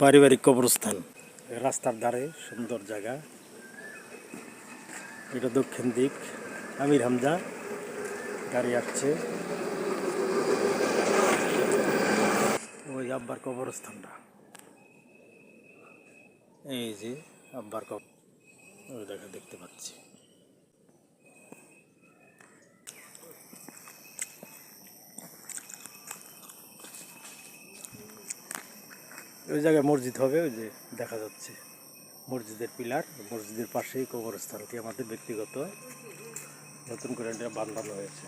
পারিবারিক কবরস্থান। রাস্তার ধারে সুন্দর জায়গা। এটা দক্ষিণ দিক। আমির হামজা গাড়ি আসছে। ওই আব্বার কবরস্থানটা। এই যে আব্বার কব ওই দেখা দেখতে পাচ্ছি। ওই জায়গায় মসজিদ হবে, ওই যে দেখা যাচ্ছে। মসজিদের পিলার, মসজিদের পাশেই কবরস্থানটি আমাদের ব্যক্তিগত। নতুন করে বান্ধানো হয়েছে।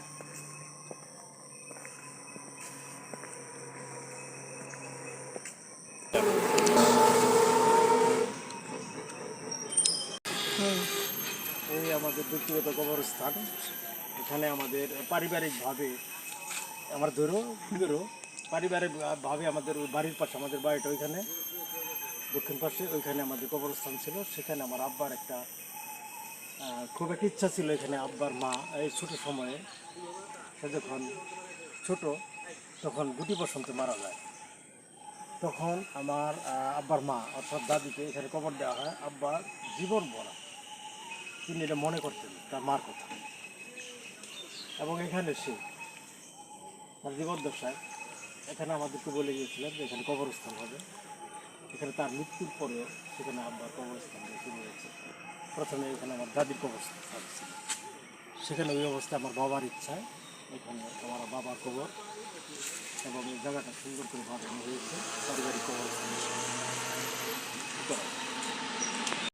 এই আমাদের ব্যক্তিগত কবরস্থান। এখানে আমাদের পারিবারিকভাবে আমার ধরো ধরো। পারিবারিকভাবে আমাদের ওই বাড়ির পাশে, আমাদের বাড়িটা ওইখানে, দক্ষিণ পাশে, ওইখানে আমাদের কবরস্থান ছিল। সেখানে আমার আব্বার একটা খুব একটা ইচ্ছা ছিল এখানে আব্বার মা এই ছোট সময়ে। সে যখন ছোট, তখন গুটি বসন্তে মারা যায়। তখন আমার আব্বার মা অর্থাৎ দাদিকে এখানে কবর দেওয়া হয়। আব্বার জীবন ভরা। তিনি এটা মনে করতেন, তার মার কথা। এবং এখানে সে, তার জীবদ্দশায় এখানে আমাদেরকে বলে গিয়েছিলেন যে এখানে কবরস্থান হবে। এখানে তার মৃত্যুর পরে সেখানে আব্বার কবরস্থান শুরু হয়েছে প্রথমে এখানে আমার দাদির কবরস্থান ছিল সেখানে ওই অবস্থায় আমার বাবার ইচ্ছায় এখানে আমার বাবার কবর এবং এই জায়গাটা সুন্দর করে বাঁধানো হয়েছে, পারিবারিক কবরস্থান।